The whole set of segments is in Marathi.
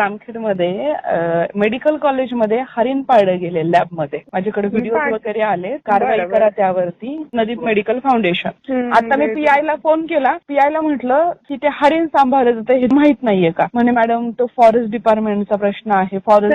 जामखेडमध्ये मेडिकल कॉलेजमध्ये हरिण पाळलं गेले लॅबमध्ये माझ्याकडे व्हिडिओ वगैरे आले कारवाई करा त्यावरती नदीप मेडिकल फाउंडेशन आता मी बरं. पीआय ला फोन केला. पीआय ला म्हटलं की ते हरिण सांभाळलं जातं हे माहीत नाहीये का? म्हणे मॅडम तो फॉरेस्ट डिपार्टमेंटचा प्रश्न आहे. फॉरेस्ट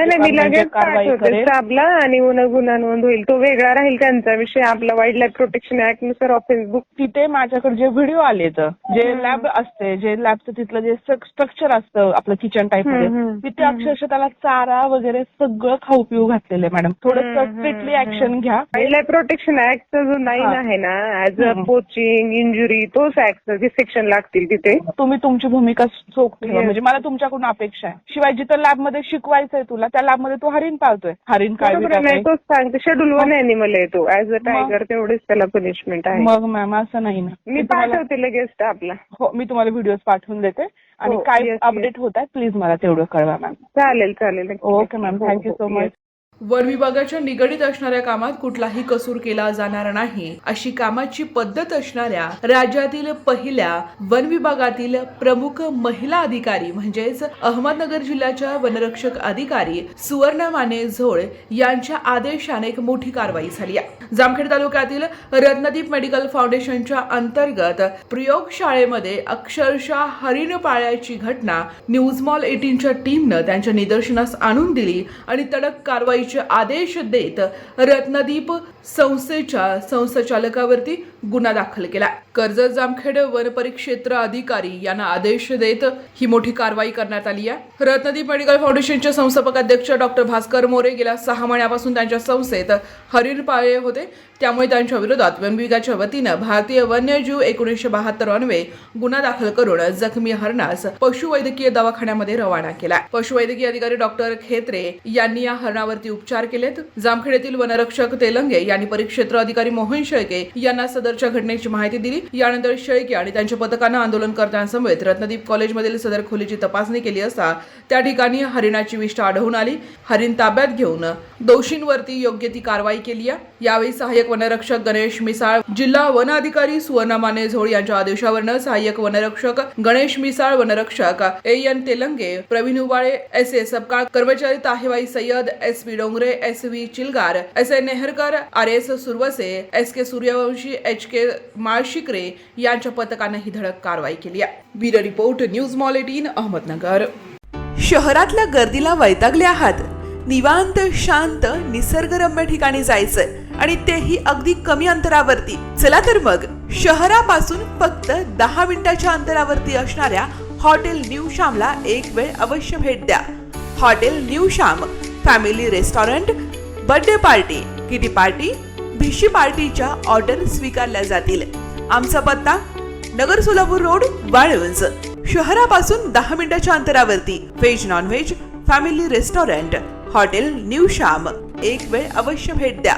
कारवाई करेल. स्टाफला आणि गुन्हा गुन्हा नोंद होईल. तो वेगळा राहील त्यांचा विषय. आपला वाईल्ड लाईफ प्रोटेक्शन ऍक्टनुसार ऑफेन्स बुक तिथे माझ्याकडे जे व्हिडिओ आले तर जे लॅब असते जे लॅबचं तिथलं जे स्ट्रक्चर असतं आपलं किचन टाईपमध्ये तिथे अक्षरशः त्याला चारा वगैरे सगळं खाऊ पिऊ घातलेलं आहे मॅडम. थोडं हम्म, स्ट्रिक्टली ऍक्शन घ्या. वाईल्ड लाईफ प्रोटेक्शन ऍक्टचा जो नाईन. आहे ना ऍज अ. पोचिंग इंजुरी तोच ऍक्ट जे सेक्शन लागतील तिथे. तुम्ही तुमची भूमिका चोख ठेवा. म्हणजे मला तुमच्याकडून अपेक्षा आहे. शिवाय जिथं लॅबमध्ये शिकवायचंय तुला त्या लॅबमध्ये तू हरिण पाळतोय. हरिण काळजी तोच सांगते. शेड्यूल वन अॅनिमल आहे तो. ऍज अ टायगर तेवढेच त्याला पनिशमेंट आहे. मग मॅम असं नाही ना. मी पाठवते लगेच स्टाफला हो मी तुम्हाला व्हिडिओ पाठवून देते. आणि हो, काय. अपडेट होत आहे प्लीज मला तेवढं कळवा मॅम चालेल चालेल. Okay ma'am thank you so. Much one विभागाच्या निगडीत असणाऱ्या कामात कुठलाही कसूर केला जाणार नाही. अशी कामाची पद्धत असणाऱ्या राज्यातील पहिल्या वन विभागातील प्रमुख महिला अधिकारी म्हणजेच अहमदनगर जिल्ह्याच्या वनरक्षक अधिकारी सुवर्ण माने झोळ यांच्या आदेशाने एक मोठी कारवाई झाली आहे. जामखेड तालुक्यातील रत्नदीप मेडिकल फाउंडेशनच्या अंतर्गत प्रयोगशाळेमध्ये अक्षरशः हरिण पाळ्याची घटना न्यूज मॉल एटीनच्या टीमनं त्यांच्या निदर्शनास आणून दिली आणि तडक कारवाई कारवाईचे आदेश देत रत्नदीप संस्थेच्या संस्थाचालकावरती गुन्हा दाखल केला. कर्जत जामखेड वन परिक्षेत्र अधिकारी यांना आदेश देत ही मोठी कारवाई करण्यात आली आहे. रत्नदीप मेडिकल फाउंडेशनचे संस्थापक अध्यक्ष डॉक्टर भास्कर मोरे गेल्या सहा महिन्यापासून त्यांच्या संस्थेत हरिण पाळले होते. त्यामुळे त्यांच्या विरोधात वन विभागाच्या वतीनं भारतीय वन्यजीव एकोणीसशे बहात्तर अन्वे गुन्हा दाखल करून जखमी हरणास पशुवैद्यकीय दवाखान्यामध्ये रवाना केला पशुवैद्यकीय अधिकारी डॉक्टर खेत्रे यांनी या हरणावरती उपचार केलेत. जामखेड येथील वनरक्षक तेलंगे यांनी परिक्षेत्र अधिकारी मोहन शेळके यांना सदरच्या घटनेची माहिती दिली. यानंतर शेळके आणि त्यांच्या पथकानं आंदोलनकर्त्यांसमवेत रत्नदीप कॉलेजमधील सदर खोलीची तपासणी केली असता त्या ठिकाणी हरिणाची विष्ठा आढळून आली. हरिण ताब्यात घेऊन दोषींवरती योग्य ती कारवाई केली आहे. यावेळी सहाय्यक वनरक्षक गणेश मिसाळ जिल्हा वन अधिकारी सुवर्णा माने झोळ यांच्या आदेशावरनं सहाय्यक वनरक्षक गणेश मिसाळ वनरक्षक A N Telange Pravin Ubale S A Sapkal कर्मचारी Tahebai Sayyad S P Dongre S V Chilgar S A Neharkar R S Suravse S K Suryavanshi H K Malshikare यांच्या पथकानं ही धडक कारवाई केली आहे. Bureau report news mall eighteen Ahmednagar. शहरातल्या गर्दीला वैतागले आहात. निवांत शांत निसर्गरम्य ठिकाणी जायचं आणि तेही अगदी कमी अंतरावरती. चला तर मग शहरापासून फक्त दहा मिनिटाच्या अंतरावरती असणाऱ्या हॉटेल न्यू श्यामला एक वेळ अवश्य भेट द्या. Hotel new Shyam family restaurant birthday party kitty party भिशी पार्टीच्या ऑर्डर स्वीकारल्या जातील. आमचा पत्ता नगर सोलापूर रोड वाळवंज. शहरापासून दहा मिनिटाच्या अंतरावरती. Veg non veg family restaurant hotel new Shyam एक वेळ अवश्य भेट द्या.